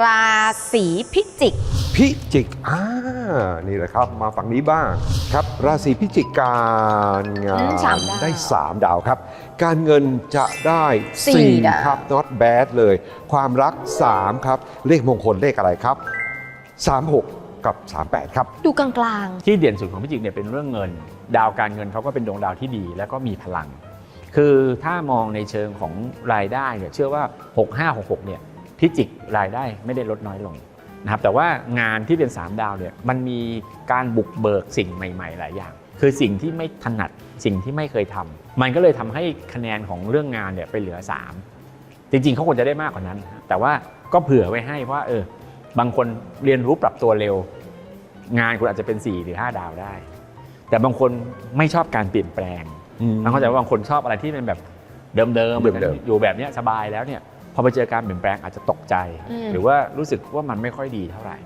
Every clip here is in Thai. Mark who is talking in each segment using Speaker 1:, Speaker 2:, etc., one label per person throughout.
Speaker 1: ราศีพิจิก
Speaker 2: พิจิก อ่า นี่แหละครับ มาฝั่งนี้บ้างครับ ราศีพิจิกการงา
Speaker 1: อืมสาม
Speaker 2: น
Speaker 1: ดาว
Speaker 2: ได้ 3 ดาวครับ การเงินจะได้
Speaker 1: สี่ดาว
Speaker 2: 4ครับ not bad เลย ความรัก 3 ครับ เลขมงคลเลขอะไรครับ 36 กับ 38 ครับ
Speaker 1: ดูกลาง
Speaker 3: ที่เด่นสุดของพิจิกเนี่ยเป็นเรื่องเงิน ดาวการเงินเขาก็เป็นดวงดาวที่ดีแล้วก็มีพลัง คือถ้ามองในเชิงของรายได้เนี่ยเชื่อว่า 6566เนี่ย พิจิกรายได้ไม่ได้ลดน้อยลงนะครับแต่ว่างานที่เป็น 3 ดาวเนี่ยมันมีการบุกเบิกสิ่งใหม่ ๆ หลายอย่าง คือสิ่งที่ไม่ถนัดสิ่งที่ไม่เคยทำมันก็เลยทำให้คะแนนของเรื่องงานเนี่ยไปเหลือ 3 จริงๆเขาควรจะได้มากกว่านั้น แต่ว่าก็เผื่อไว้ให้เพราะว่าเออบางคนเรียนรู้ปรับตัวเร็ว งานคุณอาจจะเป็น 4 หรือ 5 ดาวได้ แต่บางคนไม่ชอบการเปลี่ยนแปลงแล้วเข้าใจว่าบางคนชอบอะไรที่เป็นแบบเดิมๆ
Speaker 2: เดิมๆ
Speaker 3: อยู่แบบเนี้ยสบายแล้วเนี่ย พอไปเจอการเปลี่ยนแปลงอาจจะตกใจ
Speaker 1: อืม
Speaker 3: หรือว่ารู้สึกว่ามันไม่ค่อยดีเท่าไหร่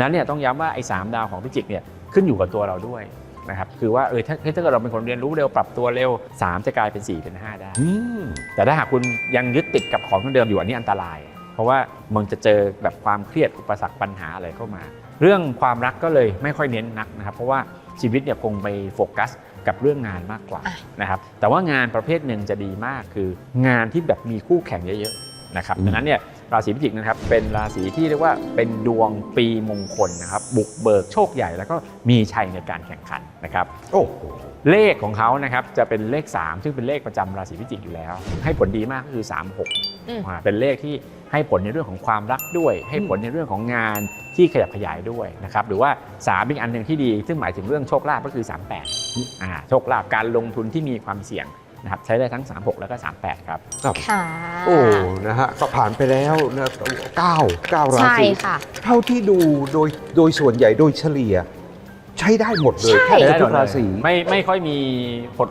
Speaker 3: นั้นเนี่ยต้องย้ำว่าไอ้สามดาวของพิจิกเนี่ยขึ้นอยู่กับตัวเราด้วยนะครับคือว่าเออถ้าถ้าเกิดเราเป็นคนเรียนรู้เร็วปรับตัวเร็ว 3 จะกลายเป็น 4 เป็น 5 ได้
Speaker 2: อืม
Speaker 3: แต่ถ้าหากคุณยังยึดติดกับของเดิมอยู่อันนี้อันตราย เพราะว่ามันจะเจอแบบความเครียดอุปสรรคปัญหาอะไรเข้ามา เรื่องความรักก็เลยไม่ค่อยเน้นนักนะครับเพราะว่าชีวิตเนี่ยคงไปโฟกัสกับเรื่องงานมากกว่า
Speaker 1: อะ
Speaker 3: นะครับแต่ว่างานประเภทหนึ่งจะดีมากคืองานที่แบบมีคู่แข่งเยอะๆ นะครับ
Speaker 2: อืม
Speaker 3: ดังนั้นเนี่ยราศีพิจิกนะครับเป็นราศีที่เรียกว่าเป็นดวงปีมงคลนะครับบุกเบิกโชคใหญ่แล้วก็มีชัยในการแข่งขันนะครับ
Speaker 2: โอ้โห
Speaker 3: เลขของเขานะครับจะเป็นเลข 3 ซึ่งเป็นเลขประจำราศีพิจิกอยู่แล้ว ให้ผลดีมากก็คือ 36
Speaker 1: อืม
Speaker 3: อ่าเป็นเลขที่ให้ผลในเรื่องของความรักด้วย ให้ผลในเรื่องของงานที่ขยับขยายด้วยนะครับหรือว่า3อีกอันหนึ่งที่ดี ซึ่งหมายถึงเรื่องโชคลาภก็คือ 38อ่าโชคลาภการลงทุนที่มีความเสี่ยง นะครับใช้ได้ทั้ง 36 แล้วก็ 38 ครับ
Speaker 2: ครับ
Speaker 1: ๆค่ะ
Speaker 2: โอ้นะฮะก็ผ่านไปแล้วนะเก้าเก้ารา
Speaker 1: ใช่
Speaker 2: ศี
Speaker 1: ค่ะ
Speaker 2: เท่าที่ดูโดยโดยส่วนใหญ่โดยเฉลี่ย ใช้ได้หมดเลย
Speaker 1: ใช่
Speaker 2: แทบจะทุกราศี
Speaker 3: ไม่ไม่ค่อยมี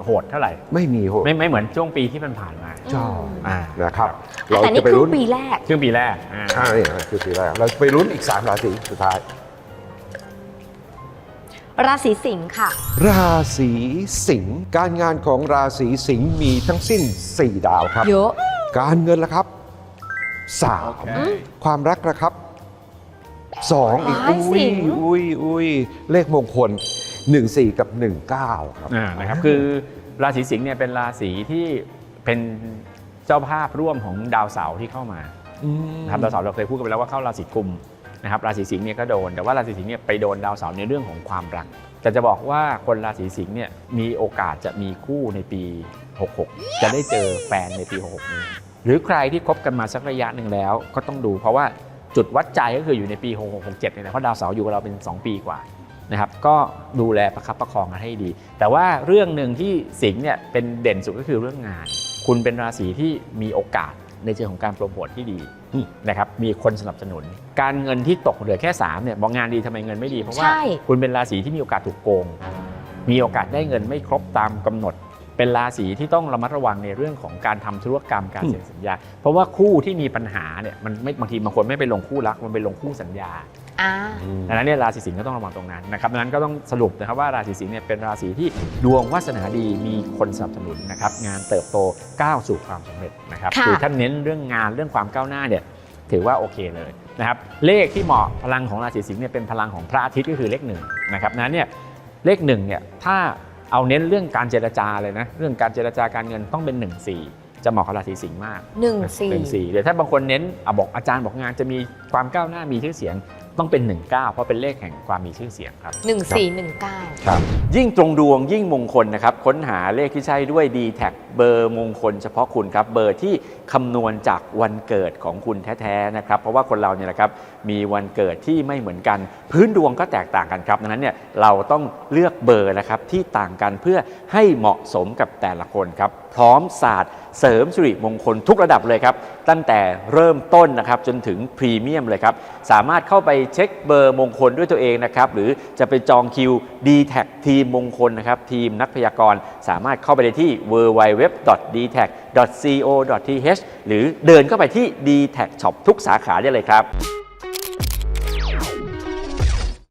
Speaker 3: โหดๆเท่าไหร่
Speaker 2: ไม่มีโหด
Speaker 3: ไม่ไม่เหมือนช่วงปีที่มันผ่านมา
Speaker 2: จ้า
Speaker 3: อ่า
Speaker 2: นะครับ
Speaker 1: แต่
Speaker 2: เรา
Speaker 1: นี่
Speaker 2: จะไป
Speaker 1: คือ
Speaker 2: ลุ้น
Speaker 1: ปีแรก
Speaker 3: ช่วงปีแรกอ่า
Speaker 2: อ่านี่คือปีแรกเราจะไปลุ้นอีก 3 ราศีสุดท้าย
Speaker 1: ราศีสิงค์ค่ะ
Speaker 2: ราศีสิงห์การงานของราศีสิงห์มีทั้งสิ้น 4 ดาวครับ
Speaker 1: เยอะ
Speaker 2: การเงินละครับ3ความรักละครับ2อีก
Speaker 1: ว้าย
Speaker 2: อุ้
Speaker 1: สิ
Speaker 2: ย
Speaker 1: งห์
Speaker 2: อุ้ยอุ้ยเลขมงคล 14 กับ 19 ครับ
Speaker 3: อ่านะครับคือราศีสิงห์เนี่ยเป็นราศีที่เป็นเจ้าภาพร่วมของดาวเสาร์ที่เข้ามานะครับดาวเสาร์เราเคยพูดกันไปแล้วว่าเข้าราศีกุม นะครับราศีสิงห์เนี่ยก็โดน แต่ว่าราศีสิงห์เนี่ยไปโดนดาวเสาร์ในเรื่องของความรัก แต่จะบอกว่าคนราศีสิงห์เนี่ยมีโอกาสจะมีคู่ในปี 66 จะได้เจอแฟนในปี 66 นี้ หรือใครที่คบกันมาสักระยะหนึ่งแล้วก็ต้องดู เพราะว่าจุดวัดใจก็คืออยู่ในปี 6667เนี่ยนะเพราะดาวเสาร์อยู่กับเราเป็น 2 ปีกว่านะครับก็ดูแลประคับประคองกันให้ดี แต่ว่าเรื่องหนึ่งที่สิงห์เนี่ยเป็นเด่นสุดก็คือเรื่องงาน คุณเป็นราศีที่มีโอกาส ในเชิงของการโปรโมทที่ดี
Speaker 2: อืม
Speaker 3: นะครับมีคนสนับสนุน การเงินที่ตกเหลือแค่3เนี่ยบอกงานดีทำไมเงินไม่ดี เพราะว่า
Speaker 1: ใช่
Speaker 3: คุณเป็นราศีที่มีโอกาสถูกโกง มีโอกาสได้เงินไม่ครบตามกำหนด เป็นราศีที่ต้องระมัดระวังในเรื่องของการทำธุรกรรมการเซ็นสัญญา เพราะว่าคู่ที่มีปัญหาเนี่ยมันไม่บางทีบางคนไม่ไปลงคู่รักมันไปลงคู่สัญญา
Speaker 1: อ่า
Speaker 3: ดังนั้นเนี่ยราศีสิงห์ก็ต้องระวังตรงนั้นนะครับดังนั้นก็ต้องสรุปนะครับว่าราศีสิงห์เนี่ยเป็นราศีที่ดวงวาสนาดีมีคนสนับสนุนนะครับงานเติบโตก้าวสู่ความสำเร็จนะครับ
Speaker 1: ค่ะ
Speaker 3: อท่านเน้นเรื่องงานเรื่องความก้าวหน้าเนี่ยถือว่าโอเคเลยนะครับเลขที่เหมาะพลังของราศีสิงห์เนี่ยเป็นพลังของพระอาทิตย์ก็คือเลขหนึ่งนะครับดังนั้นเนี่ยเลขหนึ่งเนี่ยถ้าเอาเน้นเรื่องการเจรจาเลยนะเรื่องการเจรจาการเงินต้องเป็น 1 4 จะเหมาะกับราศีสิงห์มาก
Speaker 1: หนึ่งสี่
Speaker 3: เป็นสี่เดี๋ยวถ้าบางคนเน้นอะบอกอาจารย์บอกงานจะมีความก้าวหน้ามีชื่อเสียง ต้องเป็น 19 เพราะเป็นเลขแห่งความมีชื่อเสียงครับ
Speaker 1: หนึ่งสี่หนึ่งเก้า
Speaker 2: ครับ
Speaker 3: ยิ่งตรงดวงยิ่งมงคลนะครับ ค้นหาเลขที่ใช่ด้วย d t แทเบอร์มงคลเฉพาะคุณครับ เบอร์ที่คำนวณจากวันเกิดของคุณแท้ๆนะครับ เพราะว่าคนเราเนี่ยนะครับมีวันเกิดที่ไม่เหมือนกัน พื้นดวงก็แตกต่างกันครับดังนั้นเนี่ยเราต้องเลือกเบอร์นะครับที่ต่างกันเพื่อให้เหมาะสมกับแต่ละคนครับ พร้อมศาสตร์เสริมสิริมงคลทุกระดับเลยครับ ตั้งแต่เริ่มต้นนะครับจนถึงพรีเมียมเลยครับ สามารถเข้าไปเช็คเบอร์มงคลด้วยตัวเองนะครับ หรือจะไปจองคิว d t แททีมมงคลนะครับ ทีมนักพยากรณ์สามารถเข้าไปได้ที่ www.dtag.co.th หรือเดินเข้าไปที่ d t แท Shop ทุกสาขาได้เลยครับ